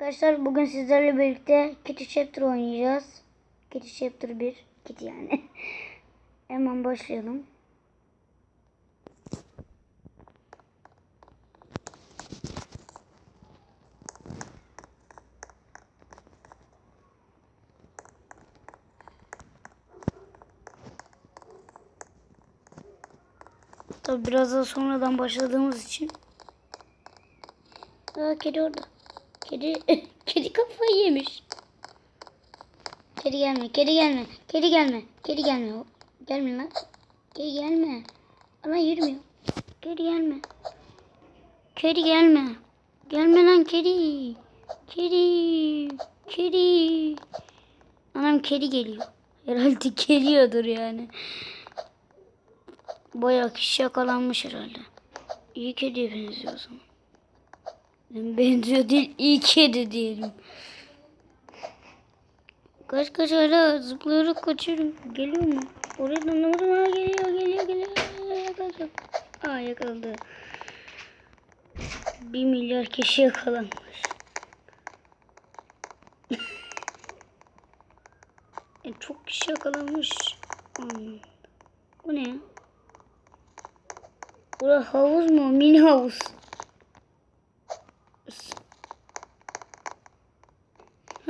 Arkadaşlar bugün sizlerle birlikte Kitty Chapter oynayacağız. Kitty Chapter 1. Kitty yani. Hemen başlayalım. Tabi biraz daha sonradan başladığımız için. Aa kedi orada. Kedi, kedi kafayı yemiş. Kedi gelme, kedi gelme, kedi gelme, kedi gelme. Gelme lan. Kedi gelme. Ama yürümüyor. Kedi gelme. Kedi gelme. Gelme lan kedi. Kedi. Kedi. Anam kedi geliyor. Herhalde geliyordur yani. Bayağı kişi yakalanmış herhalde. İyi kediye benziyor o zaman. Benziyor değil, iyi kedi diyelim. Kaç kaç hala zıplayarak kaçıyorum. Geliyor mu? Oraya anlamadım. Ha, geliyor, geliyor, geliyor. Yakalayacak. Aa yakaladı. Bir milyar kişi yakalanmış. e, çok kişi yakalanmış. Aman. Bu ne? Burası havuz mu? Mini havuz.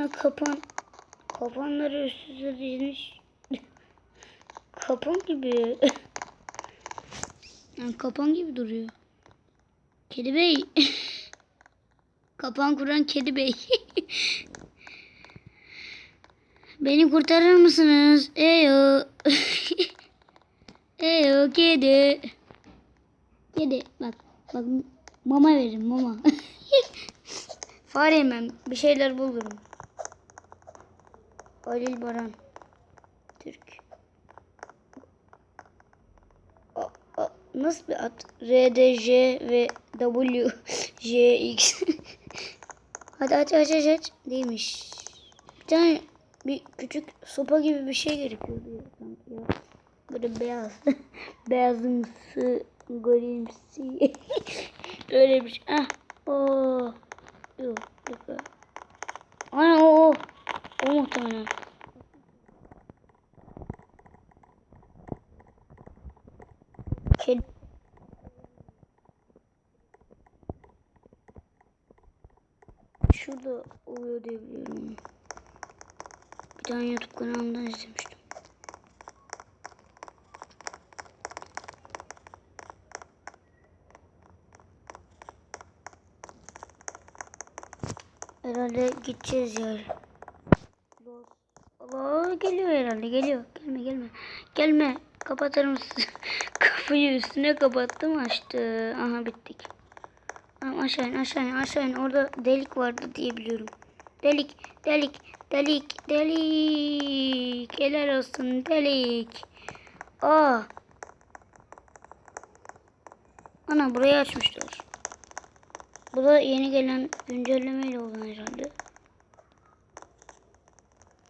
Ha kapan. Kapanları üst üste dizmiş. kapan gibi. yani kapan gibi duruyor. Kedi bey. kapan kuran kedi bey. Beni kurtarır mısınız? Eyo. Eyo kedi. Kedi bak bak mama verin mama. Fare yemem. Bir şeyler bulurum. Halil Baran. Türk. A, a, nasıl bir at? R, D, J ve W, J, X. hadi aç aç aç aç. Değilmiş. Bir tane bir küçük sopa gibi bir şey gerekiyordu ya sanki ya. Böyle beyaz. Beyazımsı, grimsi. Öyle bir şey. Ah. Oo. Yok. Yok. Ana o o. O muhtemelen. Kedi. Şurada oluyor diye biliyorum. Bir tane YouTube kanalından izlemiştim. Herhalde gideceğiz ya. Allah geliyor herhalde geliyor. Gelme gelme. Gelme. Kapatır mısın? Kapıyı üstüne kapattım açtı. Aha bittik. Tamam aşağı in aşağı in aşağı in. Orada delik vardı diye biliyorum. Delik delik delik delik. Helal olsun delik. Aa. Ana burayı açmışlar. Bu da yeni gelen güncellemeyle olan herhalde.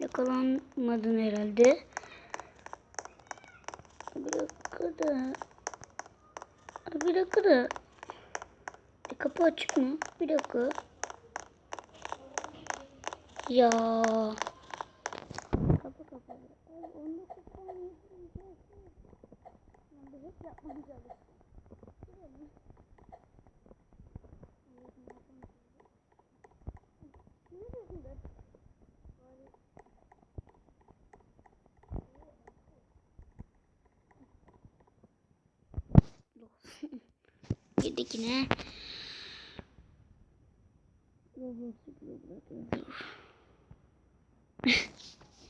Yakalanmadın herhalde. Bir dakika da. Bir dakika da. E, kapı açık mı? Bir dakika. Ya. Kapı kapalı. Onu kapalı. Ben hep yapmam. Yine.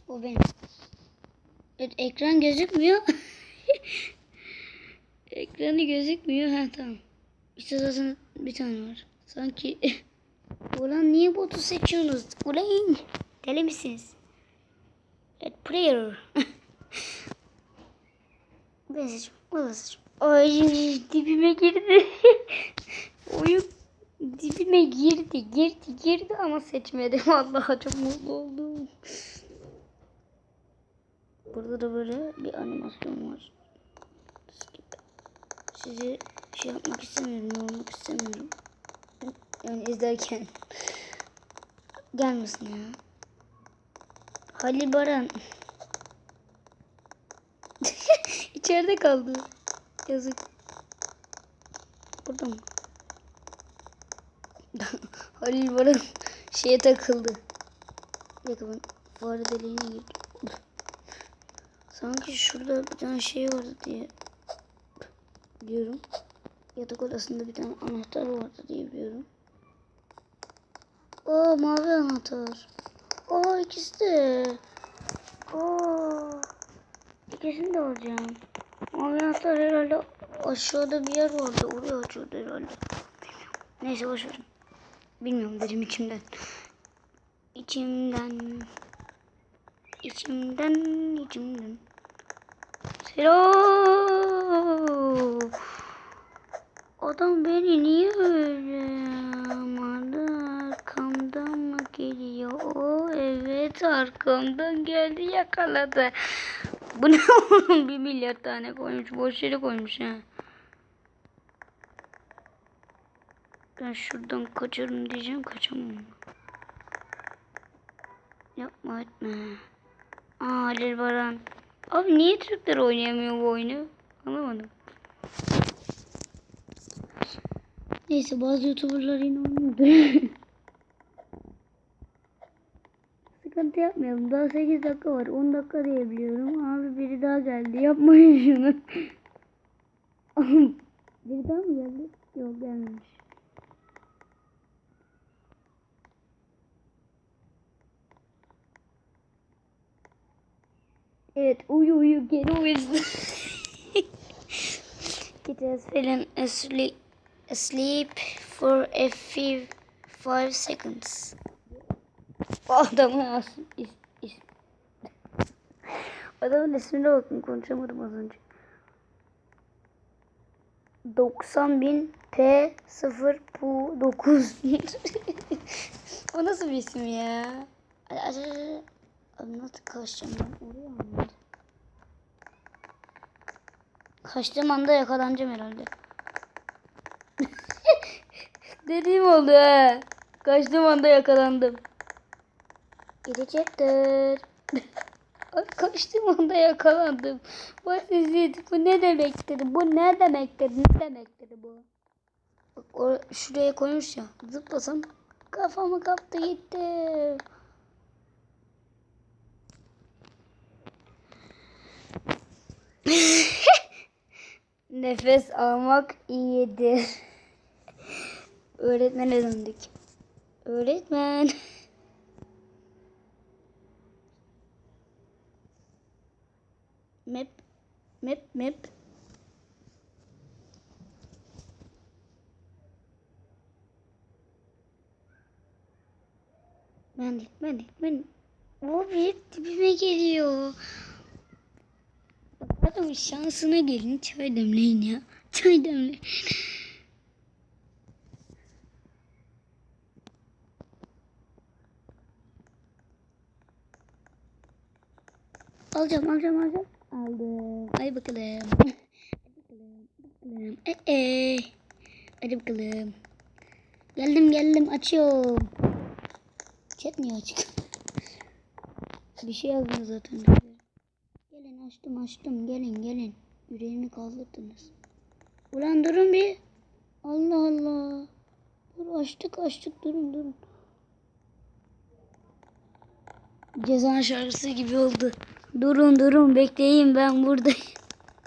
o benim. Evet ekran gözükmüyor. Ekranı gözükmüyor. Ha tamam. İşte zaten bir tane var. Sanki Ulan niye botu seçiyorsunuz? Ulan deli misiniz? Evet player. ben seçim. Da seçim. Ay dibime girdi. Oyun dibime girdi, girdi, girdi ama seçmedim. Vallahi çok mutlu oldum. Burada da böyle bir animasyon var. Sizi şey yapmak istemiyorum, yormak istemiyorum. Yani izlerken. gelmesin ya. Halil Baran. İçeride kaldı. Yazık. Burada mı? Halil Baran şeye takıldı. Ben fare deliğine girdim. Sanki şurada bir tane şey vardı diye diyorum. Yatak odasında bir tane anahtar vardı diye biliyorum. Oo mavi anahtar. Oo ikisi de. Oo. İkisini de alacağım. Anahtar herhalde aşağıda bir yer vardı. Oraya açıyordu herhalde. Neyse boş verin. Bilmiyorum dedim içimden. İçimden. İçimden, içimden. Selam. Adam beni niye öyle amadı? Arkamdan mı geliyor? O evet arkamdan geldi yakaladı. Bu ne oğlum? Bir milyar tane koymuş. Boş yere koymuş ha. Ben şuradan kaçarım diyeceğim. Kaçamam. Yapma etme. Aa Halil Baran. Abi niye Türkler oynayamıyor bu oyunu? Anlamadım. Neyse bazı youtuberlar yine oynuyordur. Sıkıntı yapmayalım. Daha 8 dakika var. 10 dakika diyebiliyorum. Abi biri daha geldi. Yapmayın şunu. biri daha mı geldi? Yok gelmemiş. Evet uyu uyu geri uyusun. It has asleep, asleep for a few five seconds. O adamın as, is, is. Adamın ismine bakın konuşamadım az önce. 90 bin P 0 Pu 9 O nasıl bir isim ya? Nasıl kaçacağım ben oraya mı? Kaçtığım anda yakalanacağım herhalde. Dediğim oldu ha. Kaçtığım anda yakalandım. Gelecektir. Ay, Kaçtığım anda yakalandım. Basit bu ne demektir? Bu ne demektir? Ne demektir bu? Bak o şuraya koymuş ya. Zıplasam kafamı kaptı gitti. Nefes almak iyidir. Öğretmene döndük. Öğretmen. Map. Map map. Ben ben ben. O bir dibime geliyor. Adamın şansına gelin çay demleyin ya. Çay demleyin. Alacağım alacağım alacağım. Aldım. Hadi bakalım. Hadi bakalım. Bakalım. Ee, ee. Hadi bakalım. Geldim geldim açıyorum. Chat niye açık? Bir şey yazmıyor zaten. Gelin açtım açtım gelin gelin. Yüreğimi kaldırdınız. Ulan durun bir. Allah Allah. Dur açtık açtık durun durun. Ceza şarkısı gibi oldu. Durun durun bekleyin ben buradayım.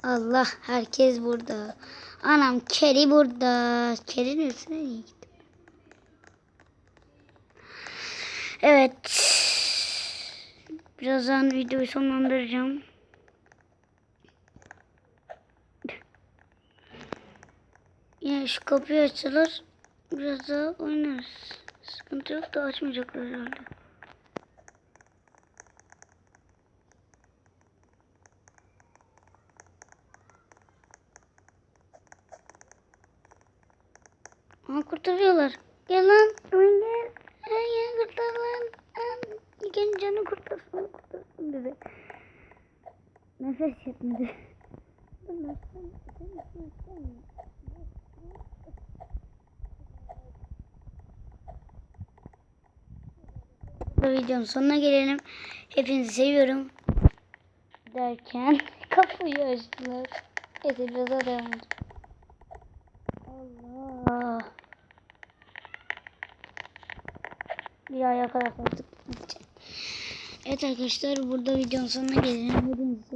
Allah herkes burada. Anam keri burada. Kerinin üstüne niye gitti? Evet. Birazdan videoyu sonlandıracağım. Yani şu kapıyı açsalar biraz daha oynarız. Sıkıntı yok da açmayacaklar herhalde. Aa kurtarıyorlar. Gel lan. Oyun gel. Ay ya kurtar lan. İlk canı kurtarsın. Kurtarsın dedi. Nefes yetmedi. videonun sonuna gelelim. Hepinizi seviyorum. Derken kapıyı açtılar. Neyse biraz daha devam edelim. Bir ayağa kadar kalktık. Evet arkadaşlar burada videonun sonuna gelelim. Hepinizi